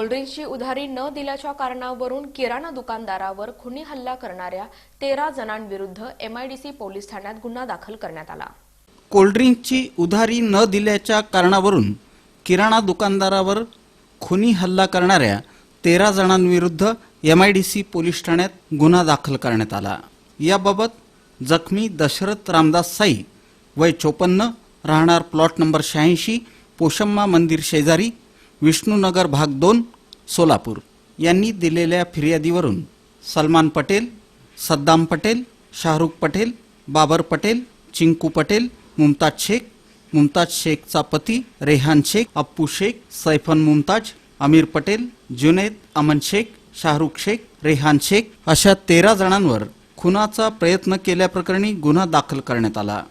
कोल्ड्रिंक्सची उधारी न दिल्याच्या कारणावरून किराणा दुकानदारावर खुनी हल्ला करणाऱ्या तेरा जणांविरुद्ध एमआयडीसी पोलीस ठाण्यात गुन्हा दाखल करण्यात आला. कोल्ड्रिंकची उधारी न दिल्याच्या कारणावरून किराणा दुकानदारावर खुनी हल्ला करणाऱ्या तेरा जणांविरुद्ध M I D C police ठाण्यात गुन्हा दाखल करण्यात आला. याबाबत जखमी दशरथ रामदास साई वय चोपन्न राहणार प्लॉट नंबर शहाऐंशी पोशम्मा मंदिर शेजारी विष्णूनगर भाग दोन सोलापूर. यांनी दिलेल्या फिर्यादीवरून सलमान पटेल सद्दाम पटेल शाहरुख पटेल बाबर पटेल चिंकू पटेल मुमताज शेख मुमताज शेखचा पती रेहान शेख अप्पू शेख सैफन मुमताज अमीर पटेल जुनेद अमन शेख शाहरुख शेख रेहान शेख अशा तेरा जणांवर खुनाचा प्रयत्न केल्याप्रकरणी गुन्हा दाखल करण्यात आला.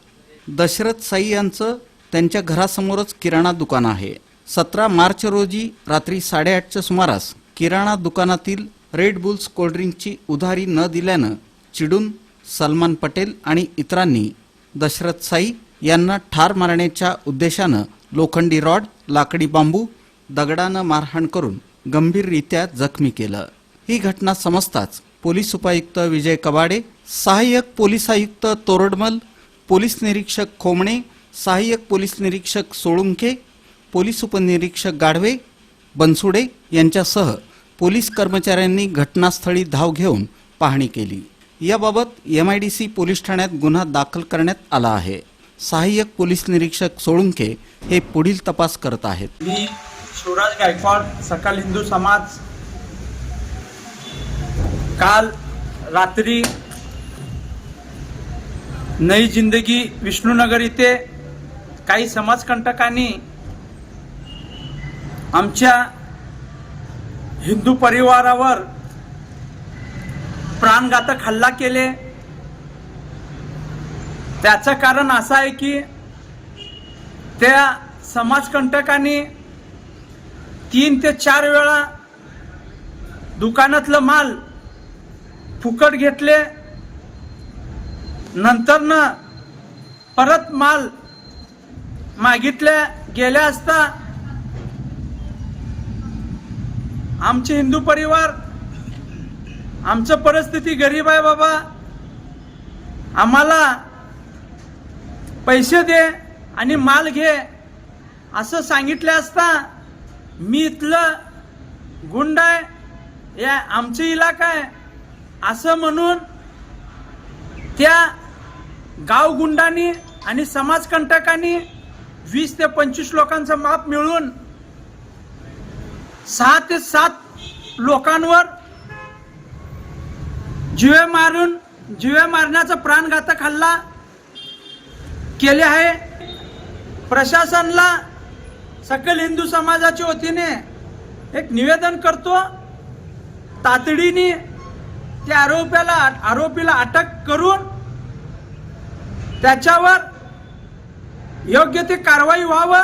दशरथ साई यांचं त्यांच्या घरासमोरच किराणा दुकान आहे. सतरा मार्च रोजी रात्री साडेआठच्या सुमारास किराणा दुकानातील रेड बुल्स कोल्ड्रिंकची उधारी न दिल्यानं चिडून सलमान पटेल आणि इतरांनी दशरथ साई यांना ठार मारण्याच्या उद्देशानं लोखंडी रॉड लाकडी बांबू दगडानं मारहाण करून गंभीररित्या जखमी केलं. ही घटना समजताच पोलीस उपायुक्त विजय कबाडे सहाय्यक पोलीस आयुक्त तोरडमल पोलीस निरीक्षक खोमणे सहाय्यक पोलीस निरीक्षक सोळुंके पोलीस उपनिरीक्षक गाढवे बनसुडे यांच्यासह पोलीस कर्मचाऱ्यांनी घटनास्थळी धाव घेऊन पाहणी केली. याबाबत M I D C police ठाण्यात गुन्हा दाखल करण्यात आला आहे. सहाय्यक पोलीस निरीक्षक सोळुंके हे पुढील तपास करत आहेत. मी शिवराज गायकवाड सकाळ हिंदू समाज. काल रात्री नई जिंदगी विष्णुनगर इथे काही समाजकंटकांनी आमच्या हिंदू परिवारावर प्राणघातक हल्ला केले. त्याचं कारण असं आहे की त्या समाजकंटकांनी तीन ते चार वेळा दुकानातलं माल फुकट घेतले. नंतरनं परत माल मागितल्या गेल्या असता आमचे हिंदू परिवार आमचं परिस्थिती गरीब आहे बाबा. आम्हाला पैसे दे आणि माल घे असं सांगितलं असता मी इथलं गुंड आहे या आमचे इलाका आहे असं म्हणून त्या गाव गुंडांनी आणि समाजकंटकांनी वीस ते पंचवीस लोकांचं माप मिळून सहा ते सात लोकांवर जिवे मारून जिवे मारण्याचा प्राणघातक हल्ला केले आहे. प्रशासनला सकल हिंदू समाजाच्या वतीने एक निवेदन करतो. तातडीने त्या आरोपीला आरोपीला अटक करून त्याच्यावर योग्य ते कारवाई व्हावं.